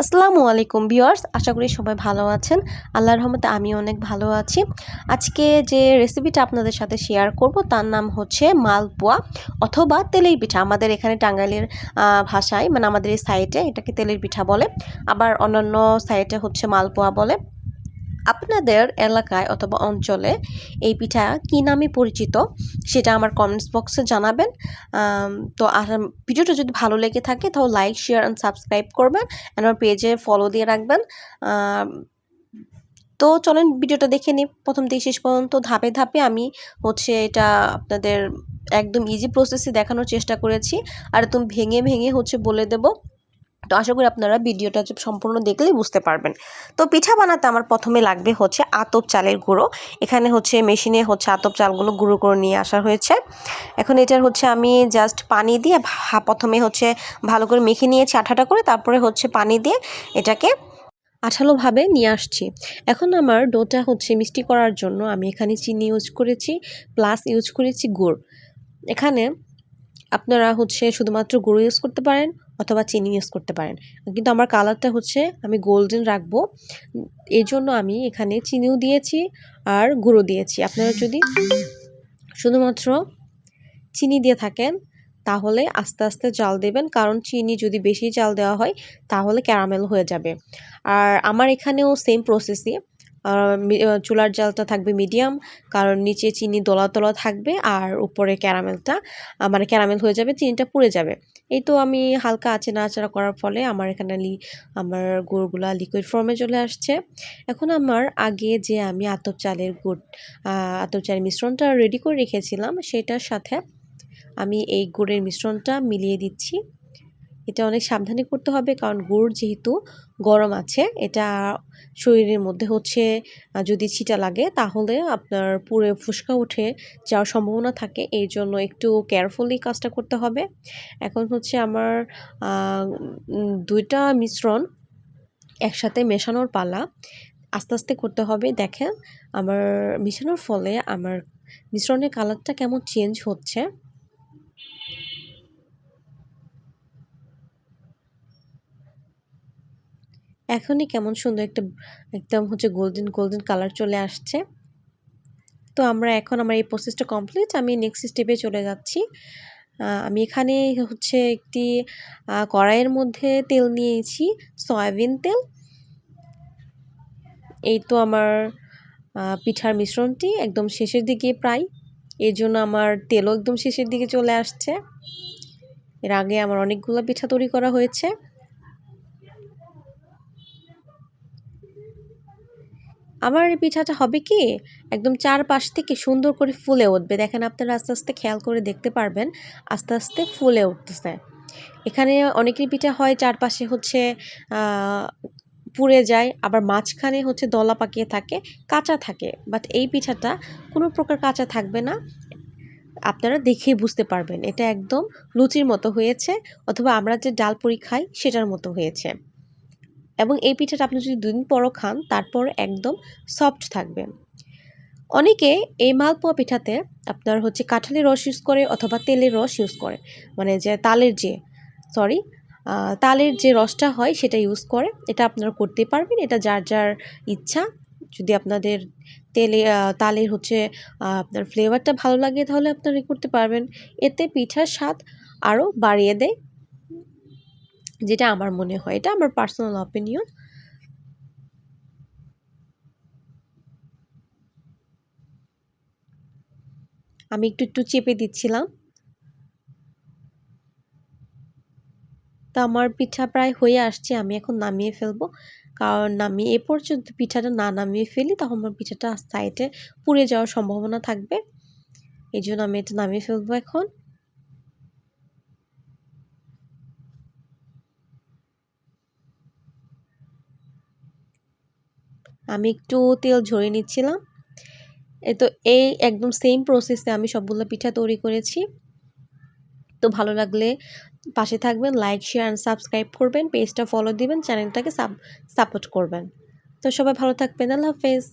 আসসালামু আলাইকুম ভিউয়ার্স, আশা করি সবাই ভালো আছেন। আল্লাহর রহমতে আমি অনেক ভালো আছি। আজকে যে রেসিপিটা আপনাদের সাথে শেয়ার করব তার নাম হচ্ছে মালপোয়া অথবা তেলের পিঠা। আমাদের এখানে টাঙ্গাইলের ভাষায় মানে আমাদের এই সাইটে এটাকে তেলের পিঠা বলে। আবার অন্যান্য সাইটে হচ্ছে মালপোয়া বলে। আপনাদের এলাকায় অথবা অঞ্চলে এই পিঠা কী নামে পরিচিত সেটা আমার কমেন্টস বক্সে জানাবেন। তো ভিডিওটা যদি ভালো লেগে থাকে তাহলে লাইক শেয়ার অ্যান্ড সাবস্ক্রাইব করবেন আমার পেজে ফলো দিয়ে রাখবেন। তো চলেন ভিডিওটা দেখে নিই। প্রথম থেকে শেষ পর্যন্ত ধাপে ধাপে আমি হচ্ছে এটা আপনাদের একদম ইজি প্রসেসে দেখানোর চেষ্টা করেছি। আর একদম ভেঙে ভেঙে হচ্ছে বলে দেব। তো আশা করি আপনারা ভিডিওটা সম্পূর্ণ দেখলেই বুঝতে পারবেন। তো পিঠা বানাতে আমার প্রথমে লাগবে হচ্ছে আতপ চালের গুঁড়ো। এখানে হচ্ছে মেশিনে হচ্ছে আতপ চালগুলো গুঁড়ো করে নিয়ে আসা হয়েছে। এখন এটার হচ্ছে আমি জাস্ট পানি দিয়ে প্রথমে হচ্ছে ভালো করে মেখে নিয়েছি আঠাটা করে, তারপরে হচ্ছে পানি দিয়ে এটাকে আঠালোভাবে নিয়ে আসছি। এখন আমার ডোটা হচ্ছে মিষ্টি করার জন্য আমি এখানে চিনি ইউজ করেছি প্লাস ইউজ করেছি গুড়। এখানে আপনারা হচ্ছে শুধুমাত্র গুঁড়ো ইউজ করতে পারেন অথবা চিনি ইউজ করতে পারেন। কিন্তু আমার কালারটা হচ্ছে আমি গোল্ডেন রাখব। এই জন্য আমি এখানে চিনিও দিয়েছি আর গুঁড়ো দিয়েছি। আপনারা যদি শুধুমাত্র চিনি দিয়ে থাকেন, তাহলে আস্তে আস্তে জাল দেবেন। কারণ চিনি যদি বেশি জাল দেওয়া হয়, তাহলে ক্যারামেল হয়ে যাবে। আর আমার এখানেও সেম প্রসেসই চুলার জালটা থাকবে মিডিয়াম, কারণ নিচে চিনি দোলা দোলা থাকবে আর উপরে ক্যারামেলটা মানে ক্যারামেল হয়ে যাবে, চিনিটা পুড়ে যাবে। এই তো আমি হালকা আছে নাড়াচাড়া করার ফলে আমার এখানে লি, আমার গুড়গুলা লিকুইড ফর্মে চলে আসছে। এখন আমার আগে যে আমি আতপ চালের গুড় আতপ চালের মিশ্রণটা রেডি করে রেখেছিলাম, সেটার সাথে আমি এই গুড়ের মিশ্রণটা মিলিয়ে দিচ্ছি। এটা অনেক সাবধানে করতে হবে কারণ গুড় যেহেতু গরম আছে, এটা শরীরের মধ্যে হচ্ছে যদি ছিটা লাগে তাহলে আপনার পুরো ফুসকা উঠে যাওয়ার সম্ভাবনা থাকে। এই জন্য একটু কেয়ারফুলি কাজটা করতে হবে। এখন হচ্ছে আমার দুইটা মিশ্রণ একসাথে মেশানোর পালা আস্তে আস্তে করতে হবে। দেখেন, আমার মেশানোর ফলে আমার মিশ্রণের কালারটা কেমন চেঞ্জ হচ্ছে। এখনই কেমন সুন্দর একটা, একদম হচ্ছে গোল্ডেন গোল্ডেন কালার চলে আসছে। তো আমরা এখন আমার এই প্রসেসটা কমপ্লিট আমি নেক্সট স্টেপে চলে যাচ্ছি। আমি এখানে হচ্ছে একটি কড়াইয়ের মধ্যে তেল নিয়েছি, সয়াবিন তেল। এই তো আমার পিঠার মিশ্রণটি একদম শেষের দিকে প্রায়। এই জন্য আমার তেলও একদম শেষের দিকে চলে আসছে। এর আগে আমার অনেকগুলো পিঠা তৈরি করা হয়েছে। আমার পিঠাটা হবে কি? একদম চারপাশ থেকে সুন্দর করে ফুলে উঠবে। দেখেন আপনারা আস্তে আস্তে খেয়াল করে দেখতে পারবেন, আস্তে আস্তে ফুলে উঠতেছে। এখানে অনেকের পিঠা হয় চারপাশে হচ্ছে পুড়ে যায়, আবার মাঝখানে হচ্ছে দলা পাকিয়ে থাকে, কাঁচা থাকে। বাট এই পিঠাটা কোনো প্রকার কাঁচা থাকবে না। আপনারা দেখেই বুঝতে পারবেন। এটা একদম লুচির মতো হয়েছে, অথবা আমরা যে ডাল পুরি খাই সেটার মতো হয়েছে। এবং এই পিঠাটা আপনি যদি দুদিন পরও খান, তারপর একদম সফট থাকবে। অনেকে এই মালপোয়া পিঠাতে আপনার হচ্ছে কাঁঠালের রস ইউজ করে অথবা তেলের রস ইউজ করে। মানে যে তালের যে সরি তালের যে রসটা হয় সেটা ইউজ করে। এটা আপনারা করতে পারবেন। এটা যার যার ইচ্ছা। যদি আপনাদের তেলে তালের হচ্ছে আপনার ফ্লেভারটা ভালো লাগে তাহলে আপনারা করতে পারবেন। এতে পিঠার স্বাদ আরও বাড়িয়ে দেয়। যেটা আমার মনে হয়, এটা আমার পার্সোনাল অপিনিয়ন আমি একটু একটু চেপে দিচ্ছিলাম। তো আমার পিঠা প্রায় হয়ে আসছে, আমি এখন নামিয়ে ফেলব। কারণ নামিয়ে এ পর্যন্ত পিঠাটা না নামিয়ে ফেলি, তখন আমার পিঠাটা সাইডে পুড়ে যাওয়ার সম্ভাবনা থাকবে। এই জন্য আমি এটা নামিয়ে ফেলব এখন। আমি একটু তেল ঝরিয়ে নিচ্ছিলাম। তো এই একদম সেম প্রসেসে আমি সবগুলো পিঠা তৈরি করেছি। তো ভালো লাগলে পাশে থাকবেন লাইক শেয়ার অ্যান্ড সাবস্ক্রাইব করবেন পেজটা ফলো দিবেন চ্যানেলটাকে সাপোর্ট করবেন। তো সবাই ভালো থাকবেন, আল্লাহ হাফেজ।